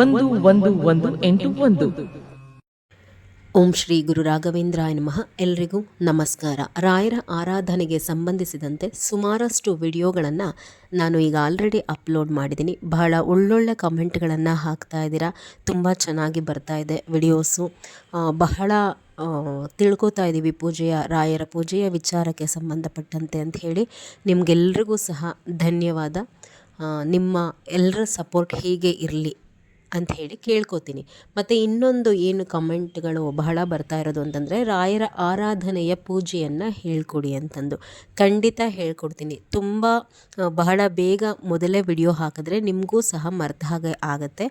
ಒಂದು ಒಂದು ಒಂದು, ಎಂಟು, ಒಂದು. ಓಂ ಶ್ರೀ ಗುರು ರಾಘವೇಂದ್ರಾಯ ನಮಃ. ಎಲ್ರಿಗೂ ನಮಸ್ಕಾರ. ರಾಯರ ಆರಾಧನೆಗೆ ಸಂಬಂಧಿಸಿದಂತೆ ಸುಮಾರಷ್ಟು ವಿಡಿಯೋಗಳನ್ನು ನಾನು ಈಗ ಆಲ್ರೆಡಿ ಅಪ್ಲೋಡ್ ಮಾಡಿದ್ದೀನಿ. ಬಹಳ ಒಳ್ಳೊಳ್ಳೆ ಕಮೆಂಟ್ಗಳನ್ನು ಹಾಕ್ತಾ ಇದ್ದೀರಾ. ತುಂಬ ಚೆನ್ನಾಗಿ ಬರ್ತಾ ಇದೆ ವಿಡಿಯೋಸು. ಬಹಳ ತಿಳ್ಕೊತಾ ಇದ್ದೀವಿ ಪೂಜೆಯ, ರಾಯರ ಪೂಜೆಯ ವಿಚಾರಕ್ಕೆ ಸಂಬಂಧಪಟ್ಟಂತೆ ಅಂತ ಹೇಳಿ. ನಿಮಗೆಲ್ರಿಗೂ ಸಹ ಧನ್ಯವಾದ. ನಿಮ್ಮ ಎಲ್ಲರ ಸಪೋರ್ಟ್ ಹೀಗೆ ಇರಲಿ. ಅಂತ ಹೇಳಿ ಕೇಳ್ಕೊತೀನಿ. ಮತ್ತು ಇನ್ನೊಂದು ಏನು ಕಮೆಂಟ್ಗಳು ಬಹಳ ಬರ್ತಾ ಇರೋದು ಅಂತಂದರೆ, ರಾಯರ ಆರಾಧನೆಯ ಪೂಜೆಯನ್ನು ಹೇಳ್ಕೊಡಿ ಅಂತಂದು. ಖಂಡಿತ ಹೇಳ್ಕೊಡ್ತೀನಿ. ತುಂಬ ಬಹಳ ಬೇಗ ಮೊದಲೇ ವಿಡಿಯೋ ಹಾಕಿದ್ರೆ ನಿಮಗೂ ಸಹ ಮರ್ತ ಹಾಗೆ ಆಗುತ್ತೆ.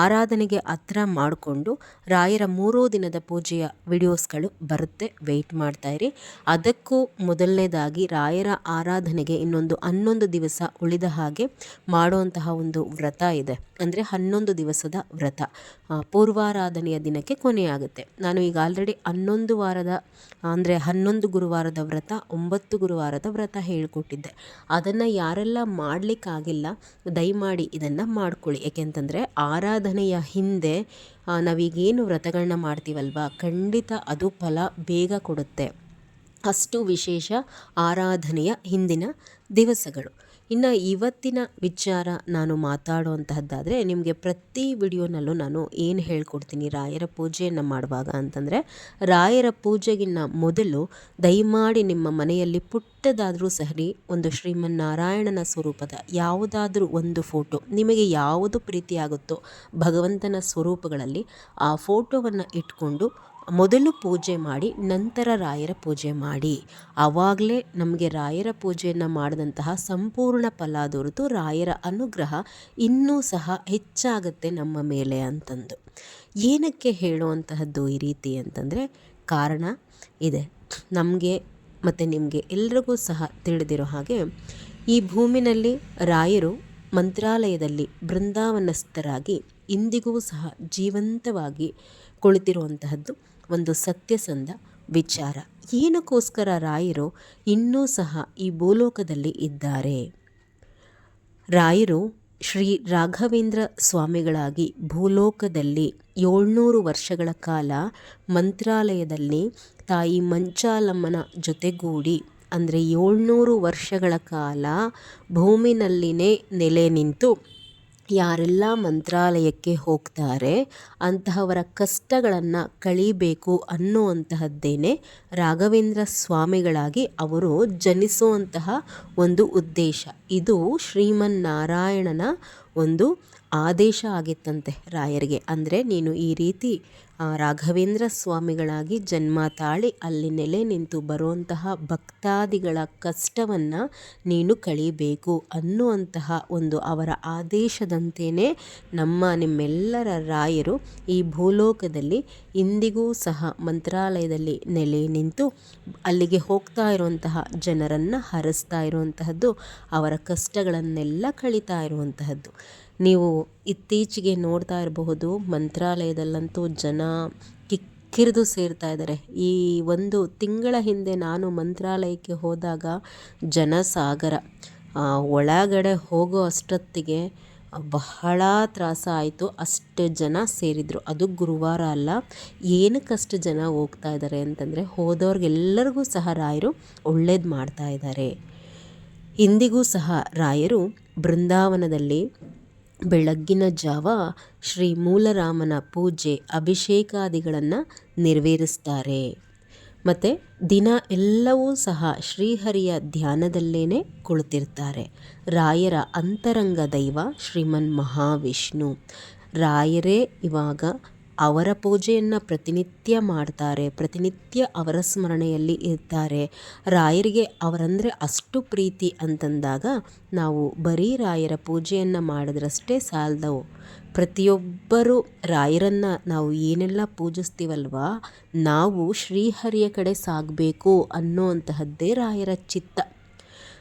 ಆರಾಧನೆಗೆ ಹತ್ರ ಮಾಡಿಕೊಂಡು ರಾಯರ ಮೂರೂ ದಿನದ ಪೂಜೆಯ ವಿಡಿಯೋಸ್ಗಳು ಬರುತ್ತೆ ವೆಯ್ಟ್ ಇರಿ. ಅದಕ್ಕೂ ಮೊದಲನೇದಾಗಿ ರಾಯರ ಆರಾಧನೆಗೆ ಇನ್ನೊಂದು ಹನ್ನೊಂದು ದಿವಸ ಉಳಿದ ಹಾಗೆ ಮಾಡುವಂತಹ ಒಂದು ವ್ರತ ಇದೆ. ಅಂದರೆ ಹನ್ನೊಂದು ದಿವಸದ ವ್ರತ. ಪೂರ್ವಾರಾಧನೆಯ ದಿನಕ್ಕೆ ಕೊನೆಯಾಗುತ್ತೆ. ನಾನು ಈಗ ಆಲ್ರೆಡಿ ಹನ್ನೊಂದು ವಾರದ, ಅಂದರೆ ಹನ್ನೊಂದು ಗುರುವಾರದ ವ್ರತ, ಒಂಬತ್ತು ಗುರುವಾರದ ವ್ರತ ಹೇಳಿಕೊಟ್ಟಿದ್ದೆ. ಅದನ್ನು ಯಾರೆಲ್ಲ ಮಾಡಲಿಕ್ಕಾಗಿಲ್ಲ, ದಯಮಾಡಿ ಇದನ್ನು ಮಾಡ್ಕೊಳ್ಳಿ. ಏಕೆಂತಂದರೆ ಆರಾಧನೆಯ ಹಿಂದೆ ನಾವೀಗೇನು ವ್ರತಗಳನ್ನ ಮಾಡ್ತೀವಲ್ವ? ಖಂಡಿತ ಅದು ಫಲ ಬೇಗ ಕೊಡುತ್ತೆ. ಅಷ್ಟು ವಿಶೇಷ ಆರಾಧನೆಯ ಹಿಂದಿನ ದಿವಸಗಳು. ಇನ್ನು ಇವತ್ತಿನ ವಿಚಾರ ನಾನು ಮಾತಾಡುವಂತಹದ್ದಾದರೆ ನಿಮಗೆ ಪ್ರತಿ ವಿಡಿಯೋನಲ್ಲೂ ನಾನು ಏನು ಹೇಳ್ಕೊಡ್ತೀನಿ ರಾಯರ ಪೂಜೆಯನ್ನು ಮಾಡುವಾಗ ಅಂತಂದರೆ, ರಾಯರ ಪೂಜೆಗಿನ್ನ ಮೊದಲು ದಯಮಾಡಿ ನಿಮ್ಮ ಮನೆಯಲ್ಲಿ ಪುಟ್ಟದಾದರೂ ಸರಿ ಒಂದು ಶ್ರೀಮನ್ನಾರಾಯಣನ ಸ್ವರೂಪದ ಯಾವುದಾದ್ರೂ ಒಂದು ಫೋಟೋ, ನಿಮಗೆ ಯಾವುದು ಪ್ರೀತಿಯಾಗುತ್ತೋ ಭಗವಂತನ ಸ್ವರೂಪಗಳಲ್ಲಿ ಆ ಫೋಟೋವನ್ನು ಇಟ್ಕೊಂಡು ಮೊದಲು ಪೂಜೆ ಮಾಡಿ, ನಂತರ ರಾಯರ ಪೂಜೆ ಮಾಡಿ. ಆವಾಗಲೇ ನಮಗೆ ರಾಯರ ಪೂಜೆಯನ್ನು ಮಾಡಿದಂತಹ ಸಂಪೂರ್ಣ ಫಲ ದೊರೆತು. ರಾಯರ ಅನುಗ್ರಹ ಇನ್ನೂ ಸಹ ಹೆಚ್ಚಾಗುತ್ತೆ ನಮ್ಮ ಮೇಲೆ ಅಂತಂದು. ಏನಕ್ಕೆ ಹೇಳುವಂತಹದ್ದು ಈ ರೀತಿ ಅಂತಂದರೆ, ಕಾರಣ ಇದೆ. ನಮಗೆ ಮತ್ತು ನಿಮಗೆ ಎಲ್ರಿಗೂ ಸಹ ತಿಳಿದಿರೋ ಹಾಗೆ, ಈ ಭೂಮಿನಲ್ಲಿ ರಾಯರು ಮಂತ್ರಾಲಯದಲ್ಲಿ ಬೃಂದಾವನಸ್ಥರಾಗಿ ಇಂದಿಗೂ ಸಹ ಜೀವಂತವಾಗಿ ಕುಳಿತಿರುವಂತಹದ್ದು ಒಂದು ಸತ್ಯಸಂಧ ವಿಚಾರ. ಏನಕ್ಕೋಸ್ಕರ ರಾಯರು ಇನ್ನೂ ಸಹ ಈ ಭೂಲೋಕದಲ್ಲಿ ಇದ್ದಾರೆ? ರಾಯರು ಶ್ರೀ ರಾಘವೇಂದ್ರ ಸ್ವಾಮಿಗಳಾಗಿ ಭೂಲೋಕದಲ್ಲಿ ಏಳ್ನೂರು ವರ್ಷಗಳ ಕಾಲ ಮಂತ್ರಾಲಯದಲ್ಲಿ ತಾಯಿ ಮಂಚಾಲಮ್ಮನ ಜೊತೆಗೂಡಿ, ಅಂದರೆ ಏಳ್ನೂರು ವರ್ಷಗಳ ಕಾಲ ಭೂಮಿನಲ್ಲಿನೇ ನೆಲೆ ನಿಂತು ಯಾರೆಲ್ಲ ಮಂತ್ರಾಲಯಕ್ಕೆ ಹೋಗ್ತಾರೆ, ಅಂತಹವರ ಕಷ್ಟಗಳನ್ನು ಕಳೀಬೇಕು ಅನ್ನುವಂತಹದ್ದೇನೆ ರಾಘವೇಂದ್ರ ಸ್ವಾಮಿಗಳಾಗಿ ಅವರು ಜನಿಸುವಂತಹ ಒಂದು ಉದ್ದೇಶ. ಇದು ಶ್ರೀಮನ್ನಾರಾಯಣನ ಒಂದು ಆದೇಶ ಆಗಿತ್ತಂತೆ ರಾಯರಿಗೆ. ಅಂದರೆ ನೀನು ಈ ರೀತಿ ರಾಘವೇಂದ್ರ ಸ್ವಾಮಿಗಳಾಗಿ ಜನ್ಮ ತಾಳಿ ಅಲ್ಲಿ ನೆಲೆ ನಿಂತು ಬರುವಂತಹ ಭಕ್ತಾದಿಗಳ ಕಷ್ಟವನ್ನು ನೀನು ಕಳೀಬೇಕು ಅನ್ನುವಂತಹ ಒಂದು ಅವರ ಆದೇಶದಂತೆಯೇ ನಮ್ಮ ನಿಮ್ಮೆಲ್ಲರ ರಾಯರು ಈ ಭೂಲೋಕದಲ್ಲಿ ಇಂದಿಗೂ ಸಹ ಮಂತ್ರಾಲಯದಲ್ಲಿ ನೆಲೆ ನಿಂತು ಅಲ್ಲಿಗೆ ಹೋಗ್ತಾ ಇರುವಂತಹ ಜನರನ್ನು ಹರಿಸ್ತಾ ಇರುವಂತಹದ್ದು, ಅವರ ಕಷ್ಟಗಳನ್ನೆಲ್ಲ ಕಳೀತಾ ಇರುವಂತಹದ್ದು. ನೀವು ಇತ್ತೀಚೆಗೆ ನೋಡ್ತಾ ಇರಬಹುದು, ಮಂತ್ರಾಲಯದಲ್ಲಂತೂ ಜನ ಕಿಕ್ಕಿರಿದು ಸೇರ್ತಾ ಇದ್ದಾರೆ. ಈ ಒಂದು ತಿಂಗಳ ಹಿಂದೆ ನಾನು ಮಂತ್ರಾಲಯಕ್ಕೆ ಹೋದಾಗ ಜನಸಾಗರ ಒಳಗಡೆ ಹೋಗೋ ಅಷ್ಟೊತ್ತಿಗೆ ಬಹಳ ತ್ರಾಸ ಆಯಿತು. ಅಷ್ಟು ಜನ ಸೇರಿದರು. ಅದು ಗುರುವಾರ ಅಲ್ಲ, ಏನಕ್ಕಷ್ಟು ಜನ ಹೋಗ್ತಾ ಇದ್ದಾರೆ ಅಂತಂದರೆ ಹೋದವ್ರಿಗೆಲ್ಲರಿಗೂ ಸಹ ರಾಯರು ಒಳ್ಳೇದು ಮಾಡ್ತಾ ಇದ್ದಾರೆ. ಇಂದಿಗೂ ಸಹ ರಾಯರು ಬೃಂದಾವನದಲ್ಲಿ ಬೆಳಗ್ಗಿನ ಜಾವ ಶ್ರೀ ಮೂಲರಾಮನ ಪೂಜೆ ಅಭಿಷೇಕಾದಿಗಳನ್ನು ನೆರವೇರಿಸ್ತಾರೆ. ಮತ್ತು ದಿನ ಎಲ್ಲವೂ ಸಹ ಶ್ರೀಹರಿಯ ಧ್ಯಾನದಲ್ಲೇ ಕುಳಿತಿರ್ತಾರೆ. ರಾಯರ ಅಂತರಂಗ ದೈವ ಶ್ರೀಮನ್ ಮಹಾವಿಷ್ಣು. ರಾಯರೇ ಇವಾಗ ಅವರ ಪೂಜೆಯನ್ನು ಪ್ರತಿನಿತ್ಯ ಮಾಡ್ತಾರೆ, ಪ್ರತಿನಿತ್ಯ ಅವರ ಸ್ಮರಣೆಯಲ್ಲಿ ಇರ್ತಾರೆ. ರಾಯರಿಗೆ ಅವರಂದರೆ ಅಷ್ಟು ಪ್ರೀತಿ ಅಂತಂದಾಗ ನಾವು ಬರೀ ರಾಯರ ಪೂಜೆಯನ್ನು ಮಾಡಿದ್ರಷ್ಟೇ ಸಾಲದವು. ಪ್ರತಿಯೊಬ್ಬರು ರಾಯರನ್ನು ನಾವು ಏನೆಲ್ಲ ಪೂಜಿಸ್ತೀವಲ್ವಾ, ನಾವು ಶ್ರೀಹರಿಯ ಕಡೆ ಸಾಗಬೇಕು ಅನ್ನೋ ಅಂತಹದ್ದೇ ರಾಯರ ಚಿತ್ತ.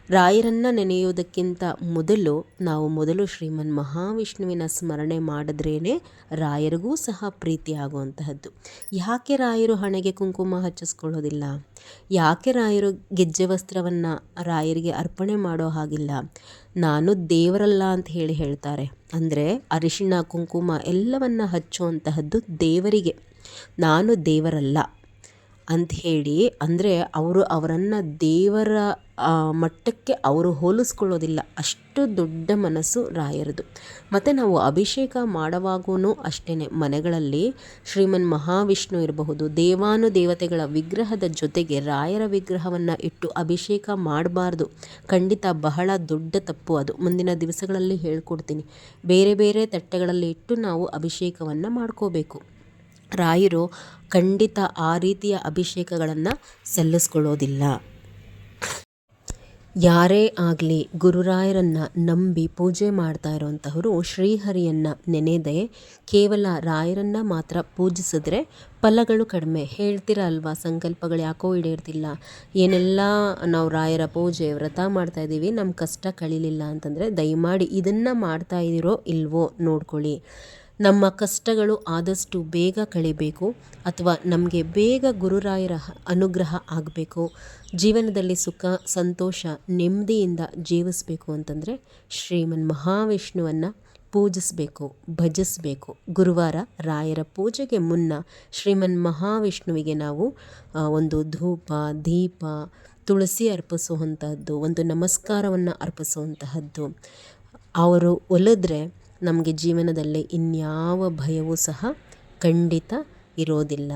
ರಾಯರನ್ನು ನೆನೆಯೋದಕ್ಕಿಂತ ಮೊದಲು ನಾವು ಮೊದಲು ಶ್ರೀಮನ್ ಮಹಾವಿಷ್ಣುವಿನ ಸ್ಮರಣೆ ಮಾಡಿದ್ರೇ ರಾಯರಿಗೂ ಸಹ ಪ್ರೀತಿ ಆಗುವಂತಹದ್ದು ಯಾಕೆ ರಾಯರು ಹಣೆಗೆ ಕುಂಕುಮ ಹಚ್ಚಿಸ್ಕೊಳ್ಳೋದಿಲ್ಲ? ಯಾಕೆ ರಾಯರು ಗೆಜ್ಜೆ ವಸ್ತ್ರವನ್ನು ರಾಯರಿಗೆ ಅರ್ಪಣೆ ಮಾಡೋ ಹಾಗಿಲ್ಲ? ನಾನು ದೇವರಲ್ಲ ಅಂತ ಹೇಳಿ ಹೇಳ್ತಾರೆ. ಅಂದರೆ ಅರಿಶಿಣ, ಕುಂಕುಮ ಎಲ್ಲವನ್ನ ಹಚ್ಚುವಂತಹದ್ದು ದೇವರಿಗೆ. ನಾನು ದೇವರಲ್ಲ. ಅಂತ ಹೇಳಿ, ಅಂದರೆ ಅವರು ಅವರನ್ನು ದೇವರ ಮಟ್ಟಕ್ಕೆ ಅವರು ಹೋಲಿಸ್ಕೊಳ್ಳೋದಿಲ್ಲ. ಅಷ್ಟು ದೊಡ್ಡ ಮನಸ್ಸು ರಾಯರದು. ಮತ್ತು ನಾವು ಅಭಿಷೇಕ ಮಾಡುವಾಗೂ ಅಷ್ಟೇ ಮನೆಗಳಲ್ಲಿ ಶ್ರೀಮನ್ ಮಹಾವಿಷ್ಣು ಇರಬಹುದು ದೇವಾನು ದೇವತೆಗಳ ವಿಗ್ರಹದ ಜೊತೆಗೆ ರಾಯರ ವಿಗ್ರಹವನ್ನು ಇಟ್ಟು ಅಭಿಷೇಕ ಮಾಡಬಾರ್ದು. ಖಂಡಿತ ಬಹಳ ದೊಡ್ಡ ತಪ್ಪು ಅದು. ಮುಂದಿನ ದಿವಸಗಳಲ್ಲಿ ಹೇಳ್ಕೊಡ್ತೀನಿ. ಬೇರೆ ಬೇರೆ ತಟ್ಟೆಗಳಲ್ಲಿ ಇಟ್ಟು ನಾವು ಅಭಿಷೇಕವನ್ನು ಮಾಡ್ಕೋಬೇಕು. ರಾಯರು ಖಂಡಿತ ಆ ರೀತಿಯ ಅಭಿಷೇಕಗಳನ್ನು ಸಲ್ಲಿಸ್ಕೊಳ್ಳೋದಿಲ್ಲ. ಯಾರೇ ಆಗಲಿ ಗುರುರಾಯರನ್ನು ನಂಬಿ ಪೂಜೆ ಮಾಡ್ತಾ ಇರೋವಂಥವರು ಶ್ರೀಹರಿಯನ್ನು ನೆನೆದೇ ಕೇವಲ ರಾಯರನ್ನು ಮಾತ್ರ ಪೂಜಿಸಿದ್ರೆ ಫಲಗಳು ಕಡಿಮೆ. ಹೇಳ್ತೀರ ಅಲ್ವಾ, ಸಂಕಲ್ಪಗಳು ಯಾಕೋ ಈಡೇರ್ತಿಲ್ಲ. ಏನೆಲ್ಲ ನಾವು ರಾಯರ ಪೂಜೆ ವ್ರತ ಮಾಡ್ತಾ ಇದ್ದೀವಿ ನಮ್ಮ ಕಷ್ಟ ಕಳೀಲಿಲ್ಲ ಅಂತಂದರೆ ದಯಮಾಡಿ ಇದನ್ನು ಮಾಡ್ತಾ ಇದ್ದೀರೋ ಇಲ್ವೋ ನೋಡ್ಕೊಳ್ಳಿ. ನಮ್ಮ ಕಷ್ಟಗಳು ಆದಷ್ಟು ಬೇಗ ಕಳಿಬೇಕು ಅಥವಾ ನಮಗೆ ಬೇಗ ಗುರುರಾಯರ ಅನುಗ್ರಹ ಆಗಬೇಕು, ಜೀವನದಲ್ಲಿ ಸುಖ, ಸಂತೋಷ, ನೆಮ್ಮದಿಯಿಂದ ಜೀವಿಸಬೇಕು ಅಂತಂದರೆ ಶ್ರೀಮನ್ ಮಹಾವಿಷ್ಣುವನ್ನು ಪೂಜಿಸಬೇಕು, ಭಜಿಸಬೇಕು. ಗುರುವಾರ ರಾಯರ ಪೂಜೆಗೆ ಮುನ್ನ ಶ್ರೀಮನ್ ಮಹಾವಿಷ್ಣುವಿಗೆ ನಾವು ಒಂದು ಧೂಪ, ದೀಪ, ತುಳಸಿ ಅರ್ಪಿಸುವಂತಹದ್ದು, ಒಂದು ನಮಸ್ಕಾರವನ್ನು ಅರ್ಪಿಸುವಂತಹದ್ದು. ಅವರು ಒಲಿದ್ರೆ ನಮಗೆ ಜೀವನದಲ್ಲಿ ಇನ್ಯಾವ ಭಯವೂ ಸಹ ಖಂಡಿತ ಇರೋದಿಲ್ಲ.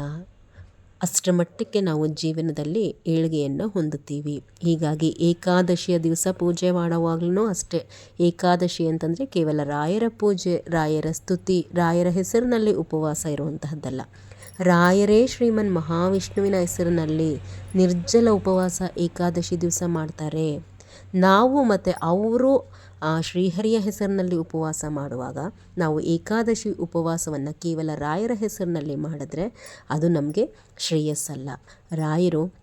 ಅಷ್ಟರ ಮಟ್ಟಕ್ಕೆ ನಾವು ಜೀವನದಲ್ಲಿ ಏಳಿಗೆಯನ್ನು ಹೊಂದುತ್ತೀವಿ. ಹೀಗಾಗಿ ಏಕಾದಶಿಯ ದಿವಸ ಪೂಜೆ ಮಾಡುವಾಗಲೂ ಅಷ್ಟೇ. ಏಕಾದಶಿ ಅಂತಂದರೆ ಕೇವಲ ರಾಯರ ಪೂಜೆ, ರಾಯರ ಸ್ತುತಿ, ರಾಯರ ಹೆಸರಿನಲ್ಲಿ ಉಪವಾಸ ಇರುವಂತಹದ್ದಲ್ಲ. ರಾಯರೇ ಶ್ರೀಮನ್ ಮಹಾವಿಷ್ಣುವಿನ ಹೆಸರಿನಲ್ಲಿ ನಿರ್ಜಲ ಉಪವಾಸ ಏಕಾದಶಿ ದಿವಸ ಮಾಡ್ತಾರೆ. ನಾವು ಮತ್ತು ಅವರು ಆ ಶ್ರೀಹರಿಯ ಹೆಸರಿನಲ್ಲಿ ಉಪವಾಸ ಮಾಡುವಾಗ ನಾವು ಏಕಾದಶಿ ಉಪವಾಸವನ್ನು ಕೇವಲ ರಾಯರ ಹೆಸರಿನಲ್ಲಿ ಮಾಡಿದ್ರೆ ಅದು ನಮಗೆ ಶ್ರೇಯಸ್ಸಲ್ಲ. ರಾಯರು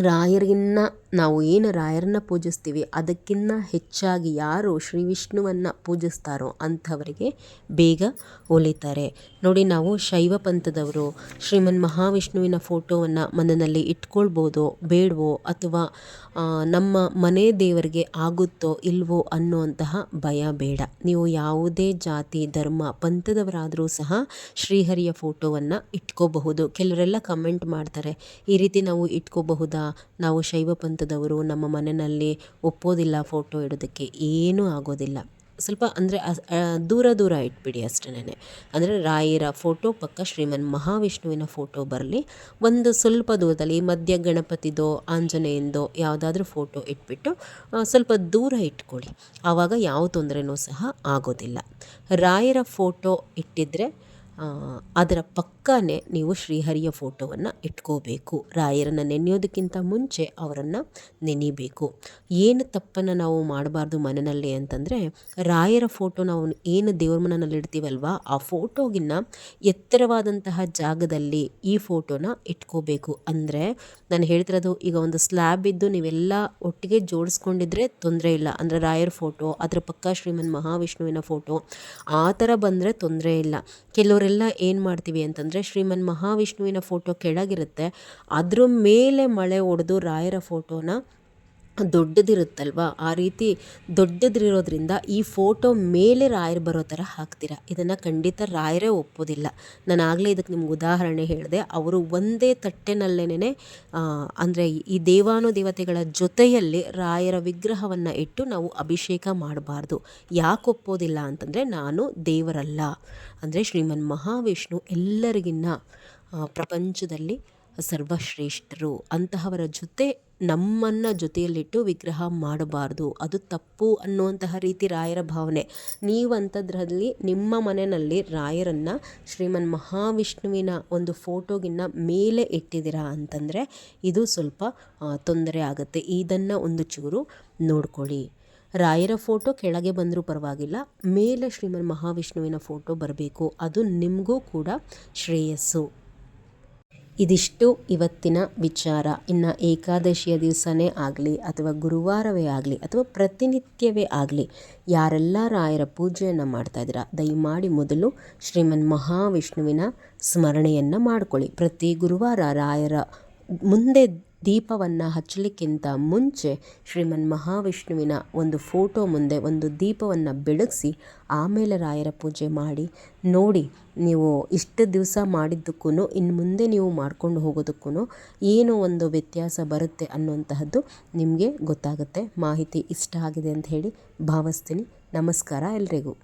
ರಾಯರಿಗಿನ್ನ ನಾವು ಏನು ರಾಯರನ್ನ ಪೂಜಿಸ್ತೀವಿ ಅದಕ್ಕಿಂತ ಹೆಚ್ಚಾಗಿ ಯಾರು ಶ್ರೀ ವಿಷ್ಣುವನ್ನು ಪೂಜಿಸ್ತಾರೋ ಅಂಥವರಿಗೆ ಬೇಗ ಒಲಿತಾರೆ. ನೋಡಿ, ನಾವು ಶೈವ ಪಂಥದವರು, ಶ್ರೀಮನ್ ಮಹಾವಿಷ್ಣುವಿನ ಫೋಟೋವನ್ನು ಮನದಲ್ಲಿ ಇಟ್ಕೊಳ್ಬೋದೋ, ಬೇಡವೋ, ಅಥವಾ ನಮ್ಮ ಮನೆ ದೇವರಿಗೆ ಆಗುತ್ತೋ ಇಲ್ವೋ ಅನ್ನುವಂತಹ ಭಯ ಬೇಡ. ನೀವು ಯಾವುದೇ ಜಾತಿ, ಧರ್ಮ, ಪಂಥದವರಾದರೂ ಸಹ ಶ್ರೀಹರಿಯ ಫೋಟೋವನ್ನು ಇಟ್ಕೋಬಹುದು. ಕೆಲವರೆಲ್ಲ ಕಮೆಂಟ್ ಮಾಡ್ತಾರೆ, ಈ ರೀತಿ ನಾವು ಇಟ್ಕೋಬಹುದಾ? ನಾವು ಶೈವ ಪಂಥದವರು ನಮ್ಮ ಮನೆಯಲ್ಲಿ ಒಪ್ಪೋದಿಲ್ಲ ಫೋಟೋ ಇಡೋದಕ್ಕೆ, ಏನೂ ಆಗೋದಿಲ್ಲ. ಸ್ವಲ್ಪ ಅಂದರೆ ದೂರ ದೂರ ಇಟ್ಬಿಡಿ ಅಷ್ಟೇ ಅಂದರೆ ರಾಯರ ಫೋಟೋ ಪಕ್ಕ ಶ್ರೀಮನ್ ಮಹಾವಿಷ್ಣುವಿನ ಫೋಟೋ ಬರಲಿ, ಒಂದು ಸ್ವಲ್ಪ ದೂರದಲ್ಲಿ ಮಧ್ಯ ಗಣಪತಿದೋ, ಆಂಜನೇಯಂದೋ ಯಾವುದಾದ್ರೂ ಫೋಟೋ ಇಟ್ಬಿಟ್ಟು ಸ್ವಲ್ಪ ದೂರ ಇಟ್ಕೊಳ್ಳಿ. ಆವಾಗ ಯಾವ ತೊಂದರೆನೂ ಸಹ ಆಗೋದಿಲ್ಲ. ರಾಯರ ಫೋಟೋ ಇಟ್ಟಿದ್ದರೆ ಅದರ ಪಕ್ಕನೇ ನೀವು ಶ್ರೀಹರಿಯ ಫೋಟೋವನ್ನು ಇಟ್ಕೋಬೇಕು. ರಾಯರನ್ನು ನೆನೆಯೋದಕ್ಕಿಂತ ಮುಂಚೆ ಅವರನ್ನು ನೆನಿಬೇಕು. ಏನು ತಪ್ಪನ್ನು ನಾವು ಮಾಡಬಾರ್ದು ಮನೆಯಲ್ಲಿ ಅಂತಂದರೆ, ರಾಯರ ಫೋಟೋ ನಾವು ಏನು ದೇವ್ರ ಮನೆಯಲ್ಲಿ ಇಡ್ತೀವಲ್ವ, ಆ ಫೋಟೋಗಿನ್ನ ಎತ್ತರವಾದಂತಹ ಜಾಗದಲ್ಲಿ ಈ ಫೋಟೋನ ಇಟ್ಕೋಬೇಕು. ಅಂದರೆ, ನಾನು ಹೇಳ್ತಿರೋದು ಈಗ ಒಂದು ಸ್ಲ್ಯಾಬ್ ಇದ್ದು ನೀವೆಲ್ಲ ಒಟ್ಟಿಗೆ ಜೋಡಿಸ್ಕೊಂಡಿದ್ರೆ ತೊಂದರೆ ಇಲ್ಲ. ಅಂದರೆ ರಾಯರ ಫೋಟೋ, ಅದರ ಪಕ್ಕ ಶ್ರೀಮನ್ ಮಹಾವಿಷ್ಣುವಿನ ಫೋಟೋ, ಆ ಥರ ಬಂದರೆ ತೊಂದರೆ ಇಲ್ಲ. ಕೆಲವರೆಲ್ಲ ಏನು ಮಾಡ್ತೀವಿ ಅಂತಂದರೆ ಶ್ರೀಮನ್ ಮಹಾವಿಷ್ಣುವಿನ ಫೋಟೋ ಕೆಳಗಿರುತ್ತೆ. ಅದ್ರ ಮೇಲೆ ಮಳೆ ಹೊಡೆದು ರಾಯರ ಫೋಟೋನ ದೊಡ್ಡದಿರುತ್ತಲ್ವ? ಆ ರೀತಿ ದೊಡ್ಡದಿರೋದ್ರಿಂದ ಈ ಫೋಟೋ ಮೇಲೆ ರಾಯರು ಬರೋ ಥರ ಹಾಕ್ತೀರ? ಇದನ್ನು ಖಂಡಿತ ರಾಯರೇ ಒಪ್ಪೋದಿಲ್ಲ. ನಾನು ಆಗಲೇ ಇದಕ್ಕೆ ನಿಮ್ಗೆ ಉದಾಹರಣೆ ಹೇಳಿದೆ, ಅವರು ಒಂದೇ ತಟ್ಟೆನಲ್ಲೇನೆ ಅಂದರೆ ಈ ದೇವಾನು ದೇವತೆಗಳ ಜೊತೆಯಲ್ಲಿ ರಾಯರ ವಿಗ್ರಹವನ್ನು ಇಟ್ಟು ನಾವು ಅಭಿಷೇಕ ಮಾಡಬಾರ್ದು. ಯಾಕೆ ಒಪ್ಪೋದಿಲ್ಲ ಅಂತಂದರೆ, ನಾನು ದೇವರಲ್ಲ. ಅಂದರೆ ಶ್ರೀಮನ್ ಮಹಾವಿಷ್ಣು ಎಲ್ಲರಿಗಿನ್ನ ಪ್ರಪಂಚದಲ್ಲಿ ಸರ್ವಶ್ರೇಷ್ಠರು. ಅಂತಹವರ ಜೊತೆ ನಮ್ಮನ್ನು ಜೊತೆಯಲ್ಲಿಟ್ಟು ವಿಗ್ರಹ ಮಾಡಬಾರ್ದು. ಅದು ತಪ್ಪು ಅನ್ನುವಂತಹ ರೀತಿ ರಾಯರ ಭಾವನೆ. ನೀವಂಥದ್ರಲ್ಲಿ ನಿಮ್ಮ ಮನೆಯಲ್ಲಿ ರಾಯರನ್ನು ಶ್ರೀಮನ್ ಮಹಾವಿಷ್ಣುವಿನ ಒಂದು ಫೋಟೋಗಿನ್ನ ಮೇಲೆ ಇಟ್ಟಿದ್ದೀರಾ ಅಂತಂದರೆ, ಇದು ಸ್ವಲ್ಪ ತೊಂದರೆ ಆಗುತ್ತೆ. ಇದನ್ನು ಒಂದು ಚೂರು ನೋಡ್ಕೊಳ್ಳಿ. ರಾಯರ ಫೋಟೋ ಕೆಳಗೆ ಬಂದರೂ ಪರವಾಗಿಲ್ಲ, ಮೇಲೆ ಶ್ರೀಮನ್ ಮಹಾವಿಷ್ಣುವಿನ ಫೋಟೋ ಬರಬೇಕು. ಅದು ನಿಮಗೂ ಕೂಡ ಶ್ರೇಯಸ್ಸು. ಇದಿಷ್ಟು ಇವತ್ತಿನ ವಿಚಾರ. ಇನ್ನು ಏಕಾದಶಿಯ ದಿವಸನೇ ಆಗಲಿ ಅಥವಾ ಗುರುವಾರವೇ ಆಗಲಿ ಅಥವಾ ಪ್ರತಿನಿತ್ಯವೇ ಆಗಲಿ ಯಾರೆಲ್ಲ ರಾಯರ ಪೂಜೆಯನ್ನು ಮಾಡ್ತಾ ಇದ್ದೀರಾ, ದಯಮಾಡಿ ಮೊದಲು ಶ್ರೀಮನ್ ಮಹಾವಿಷ್ಣುವಿನ ಸ್ಮರಣೆಯನ್ನು ಮಾಡ್ಕೊಳ್ಳಿ. ಪ್ರತಿ ಗುರುವಾರ ರಾಯರ ಮುಂದೆ ದೀಪವನ್ನು ಹಚ್ಚಲಿಕ್ಕಿಂತ ಮುಂಚೆ ಶ್ರೀಮನ್ ಮಹಾವಿಷ್ಣುವಿನ ಒಂದು ಫೋಟೋ ಮುಂದೆ ಒಂದು ದೀಪವನ್ನು ಬೆಳಗಿಸಿ ಆಮೇಲೆ ರಾಯರ ಪೂಜೆ ಮಾಡಿ. ನೋಡಿ, ನೀವು ಇಷ್ಟು ದಿವಸ ಮಾಡಿದ್ದಕ್ಕೂ ಇನ್ನು ಮುಂದೆ ನೀವು ಮಾಡ್ಕೊಂಡು ಹೋಗೋದಕ್ಕೂ ಏನು ಒಂದು ವ್ಯತ್ಯಾಸ ಬರುತ್ತೆ ಅನ್ನುವಂತಹದ್ದು ನಿಮಗೆ ಗೊತ್ತಾಗುತ್ತೆ. ಮಾಹಿತಿ ಇಷ್ಟ ಆಗಿದೆ ಅಂತ ಹೇಳಿ ಭಾವಿಸ್ತೀನಿ. ನಮಸ್ಕಾರ ಎಲ್ರಿಗೂ.